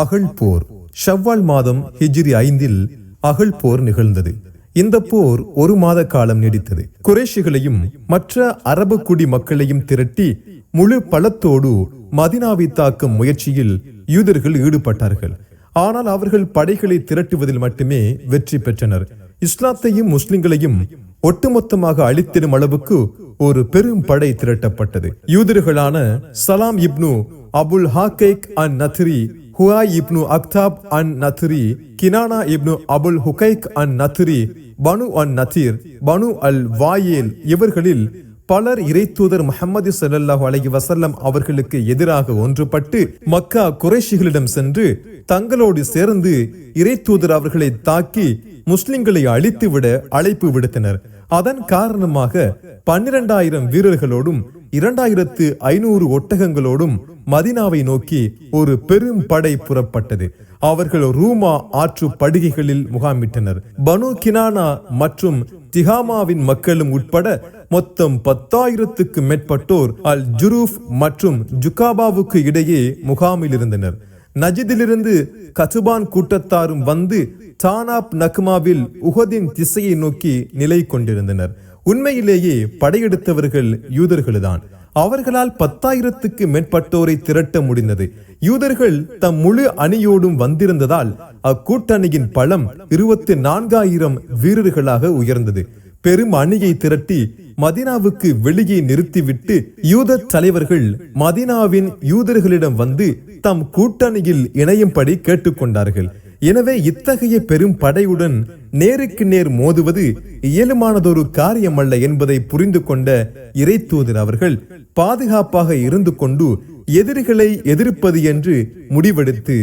அகழ் போர் ஷவ்வால் மாதம் ஹிஜ்ரி ஐந்தில் அகழ் போர் நிகழ்ந்தது. இந்த போர் ஒரு மாத காலம் நீடித்தது. குறைஷிகளையும் மற்ற அரபு குடி மக்களையும் திரட்டி முழு பலத்தோடு மதினாவை தாக்கும் முயற்சியில் யூதர்கள் ஈடுபட்டார்கள். ஆனால் அவர்கள் படைகளை திரட்டுவதில் மட்டுமே வெற்றி பெற்றனர். இஸ்லாத்தையும் முஸ்லிம்களையும் ஒட்டுமொத்தமாக அழித்திடும் அளவுக்கு ஒரு பெரும் படை திரட்டப்பட்டது. யூதர்களான Salam ibn Abul Haqiq an Nadri Huyay ibn Akhtab an Nadri Kinana ibn Abul Huqaiq an Nadri Banu an Nadir Banu al Wail இவர்களில் பலர் இறைத்தூதர் முஹம்மது சல்லாஹ் அலைஹி வசல்லம் அவர்களுக்கு எதிராக ஒன்றுபட்டு மக்கா குறைஷிகளிடம் சென்று தங்களோடு சேர்ந்து இறைத்தூதர் அவர்களை தாக்கி முஸ்லிம்களை அழித்துவிட அழைப்பு விடுத்தனர். அதன் காரணமாக பன்னிரண்டாயிரம் வீரர்களோடும் இரண்டாயிரத்து ஐநூறு ஒட்டகங்களோடும் மதினாவை நோக்கி ஒரு பெரும் படை புறப்பட்டது. அவர்கள் ரூமா ஆற்று படுகைகளில் முகாமிட்டனர். பனு கினானா மற்றும் திகாமாவின் மக்களும் உட்பட மொத்தம் பத்தாயிரத்துக்கு மேற்பட்டோர் அல் ஜுரூஃப் மற்றும் ஜுகாபாவுக்கு இடையே முகாமில் இருந்தனர். நஜிதிலிருந்து கசுபான் கூட்டத்தாரும் வந்து தானாப் நக்மாவில் உஹதின் திசையை நோக்கி நிலை கொண்டிருந்தனர். உண்மையிலேயே படையெடுத்தவர்கள் யூதர்கள்தான். அவர்களால் பத்தாயிரத்துக்கு மேற்பட்டோரை திரட்ட முடிந்தது. யூதர்கள் தம் முழு அணியோடும் வந்திருந்ததால் அக்கூட்டணியின் பலம் இருபத்தி நான்காயிரம் வீரர்களாக உயர்ந்தது. பெரும் அணியை திரட்டி மதினாவுக்கு வெளியே நிறுத்திவிட்டு யூத தலைவர்கள் மதினாவின் யூதர்களிடம் வந்து தம் கூட்டணியில் இணையும்படி கேட்டுக்கொண்டார்கள். எனவே இத்தகைய பெரும் படையுடன் நேருக்கு நேர் மோதுவது இயலுமானதொரு காரியமல்ல என்பதை புரிந்து கொண்ட இறைத்தூதர் அவர்கள் பாதுகாப்பாக இருந்து கொண்டு எதிரிகளை எதிர்ப்பது என்று முடிவெடுத்து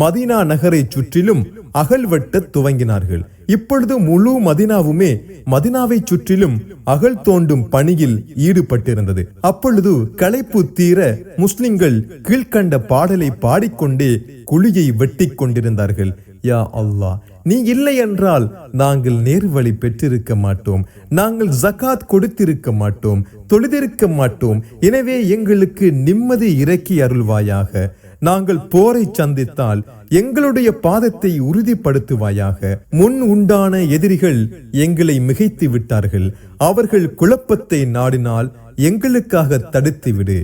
மதீனா நகரை சுற்றிலும் அகழ்வெட்ட துவங்கினார்கள். இப்பொழுது முழு மதினாவுமே மதினாவை சுற்றிலும் அகழ் தோண்டும் பணியில் ஈடுபட்டிருந்தது. அப்பொழுது களைப்பு தீர முஸ்லிம்கள் கீழ்கண்ட பாடலை பாடிக்கொண்டே குழியை வெட்டி கொண்டிருந்தார்கள். யா அல்லாஹ் நீ இல்லை என்றால் நாங்கள் நேர்வழி பெற்றிருக்க மாட்டோம். நாங்கள் ஜகாத் கொடுத்திருக்க மாட்டோம் தொழுதிருக்க மாட்டோம். எனவே எங்களுக்கு நிம்மதி இறக்கி அருள்வாயாக. நாங்கள் போரை சந்தித்தால் எங்களுடைய பாதத்தை உறுதிப்படுத்துவாயாக. முன் உண்டான எதிரிகள் எங்களை மிகைத்து விட்டார்கள். அவர்கள் குழப்பத்தை நாடினால் எங்களுக்காக தடுத்து விடு.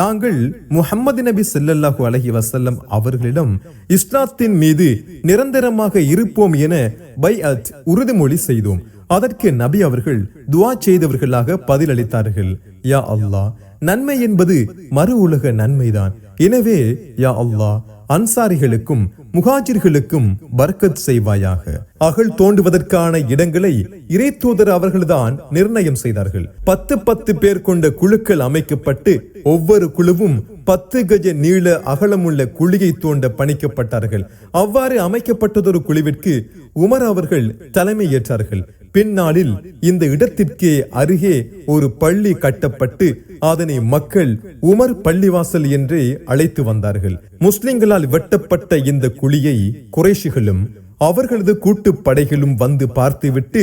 நாங்கள் முஹம்மது நபி செல்லல்லாஹு அலஹி வசல்லம் அவர்களிடம் இஸ்லாத்தின் மீது நிரந்தரமாக இருப்போம் என பை அத் உறுதிமொழி செய்தோம். அதற்கு நபி அவர்கள் துவா செய்தவர்களாக பதிலளித்தார்கள். யா அல்லாஹ் நன்மை என்பது மறு உலக நன்மைதான். எனவே யா அல்லாஹ் அன்சாரிகளுக்கும் முகாஜிர்களுக்கும் பர்க்கத் செய்வாயாக. அகழ் தோண்டுவதற்கான இடங்களை இறை தூதர் அவர்கள்தான் நிர்ணயம் செய்தார்கள். பத்து பத்து பேர் கொண்ட குழுக்கள் அமைக்கப்பட்டு ஒவ்வொரு குழுவும் பத்து கஜ நீள அகலமுள்ள குழியை தோண்ட பணிக்கப்பட்டார்கள். அவ்வாறு அமைக்கப்பட்டதொரு குழுவிற்கு உமர் அவர்கள் தலைமை ஏற்றார்கள். பின்னாளில் இந்த இடத்திற்கே அருகே ஒரு பள்ளி கட்டப்பட்டு அதனை மக்கள் உமர் பள்ளிவாசல் என்றே அழைத்து வந்தார்கள். முஸ்லிம்களால் வெட்டப்பட்ட இந்த குழியை குறைஷிகளும் அவர்களது கூட்டு படைகளும் வந்து பார்த்துவிட்டு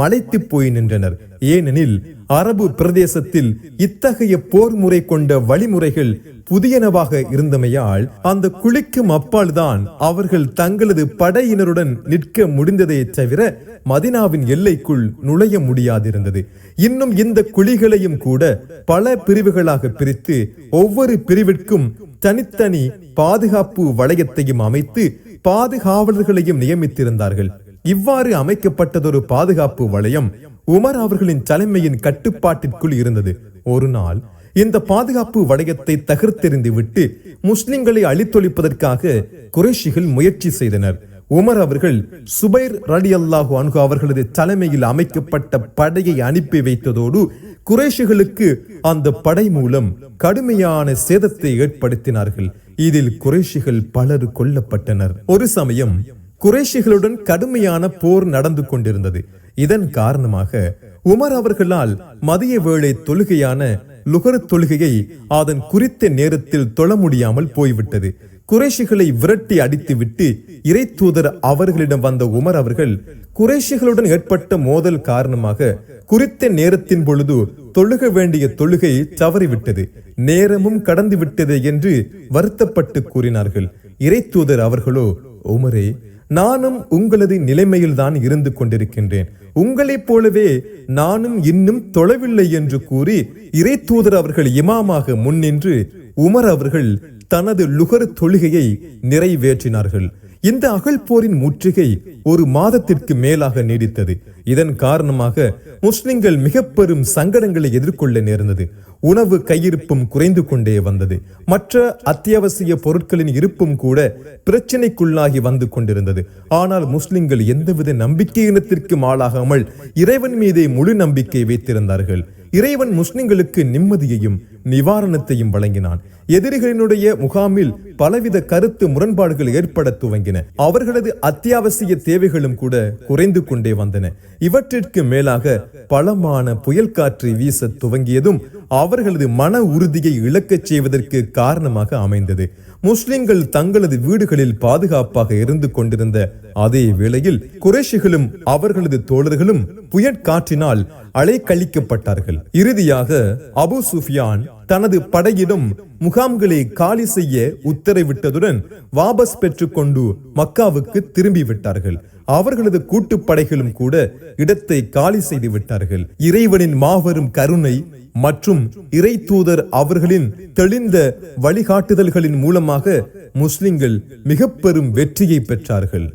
மலைத்து போய் நின்றனர். ஏனெனில் அரபு பிரதேசத்தில் இத்தகைய போர் முறை கொண்ட வழிமுறைகள் புதியனவாக இருந்தமையால் அந்த குழிக்கும் அப்பால்தான் அவர்கள் தங்களது படையினருடன் நிற்க முடிந்ததை தவிர மதினாவின் எல்லைக்குள் நுழைய முடியாதிருந்தது. இன்னும் இந்த குழிகளையும் கூட பல பிரிவுகளாக பிரித்து ஒவ்வொரு பிரிவிற்கும் தனித்தனி பாதுகாப்பு வளையத்தையும் அமைத்து பாதுகாவலர்களையும் நியமித்திருந்தார்கள். இவ்வாறு அமைக்கப்பட்டதொரு பாதுகாப்பு வளையம் உமர் அவர்களின் தலைமையின் கட்டுப்பாட்டிற்குள் இருந்தது. ஒரு நாள் இந்த பாதுகாப்பு வளையத்தை தகர்த்தெறிந்து விட்டு முஸ்லிம்களை அழித்தொழிப்பதற்காக குறைஷிகள் முயற்சி செய்தனர். உமர் அவர்கள் சுபைர் ரடி அல்லாஹு அன்கு அவர்களது தலைமையில் அமைக்கப்பட்ட படையை அனுப்பி வைத்ததோடு குறைஷிகளுக்கு அந்த படை மூலம் கடுமையான சேதத்தை ஏற்படுத்தினார்கள். இதில் குறைஷிகள் பலர் கொல்லப்பட்டனர். ஒரு சமயம் குறைஷிகளுடன் கடுமையான போர் நடந்து கொண்டிருந்தது. இதன் காரணமாக உமர் அவர்களால் மதிய வேளை தொழுகையான லுகர் தொழுகையை அதன் குறித்த நேரத்தில் தொழ முடியாமல் போய்விட்டது. குறைஷிகளை விரட்டி அடித்துவிட்டு இறை தூதர் அவர்களிடம் வந்த உமர் அவர்கள் குறைஷிகளுடன் ஏற்பட்ட மோதல் காரணமாக குறித்த நேரத்தின் பொழுது தொழுக வேண்டிய தொழுகை தவறிவிட்டது நேரமும் கடந்து விட்டது என்று வருத்தப்பட்டு கூறினார்கள். இறைத்தூதர் அவர்களோ உமரே நானும் உங்களது நிலைமையில்தான் இருந்து கொண்டிருக்கின்றேன். உங்களைப் போலவே நானும் இன்னும் தொலைவில்லை என்று கூறி இறைத்தூதர் அவர்கள் இமாமாக முன்னின்று உமர் அவர்கள் தனது லுகர் தொழுகையை நிறைவேற்றினார்கள். இந்த அகழ்போரின் முற்றுகை ஒரு மாதத்திற்கு மேலாக நீடித்தது. இதன் காரணமாக முஸ்லிம்கள் மிக பெரும் சங்கடங்களை எதிர்கொள்ள நேர்ந்தது. உணவு கையிருப்பும் குறைந்து கொண்டே வந்தது. மற்ற அத்தியாவசிய பொருட்களின் இருப்பும் கூட பிரச்சனைக்குள்ளாகி வந்து கொண்டிருந்தது. ஆனால் முஸ்லிம்கள் எந்தவித நம்பிக்கையினத்திற்கும் ஆளாகாமல் இறைவன் மீதே முழு நம்பிக்கை வைத்திருந்தார்கள். இறைவன் முஸ்லிம்களுக்கு நிம்மதியையும் நிவாரணத்தையும் வழங்கினான். எதிரிகளினுடைய முகாமில் பலவித கருத்து முரண்பாடுகள் ஏற்பட துவங்கின. அவர்களது அத்தியாவசிய தேவைகளும் கூட குறைந்து கொண்டே வந்தன. இவற்றிற்கு மேலாக பலமான புயல் காற்று வீச துவங்கியதும் அவர்களது மன உறுதியை இழக்கச் செய்வதற்கு காரணமாக அமைந்தது. முஸ்லிம்கள் தங்களது வீடுகளில் பாதுகாப்பாக இருந்து கொண்டிருந்த அதே வேளையில் குறைஷிகளும் அவர்களது தோழர்களும் புயற்காற்றினால் அலைக்கழிக்கப்பட்டார்கள். இறுதியாக அபு சுஃபியான் தனது படையிடம் முகாம்களை காலி செய்ய உத்தரவிட்டதுடன் வாபஸ் பெற்றுக்கொண்டு மக்காவுக்கு திரும்பி விட்டார்கள் அவர்களது கூட்டுப்படைகளும் கூட இடத்தை காலி செய்து விட்டார்கள் இறைவனின் மாபெரும் கருணை மற்றும் இறை தூதர் அவர்களின் தெளிந்த வழிகாட்டுதல்களின் மூலமாக முஸ்லிம்கள் மிக பெரும் வெற்றியை பெற்றார்கள்.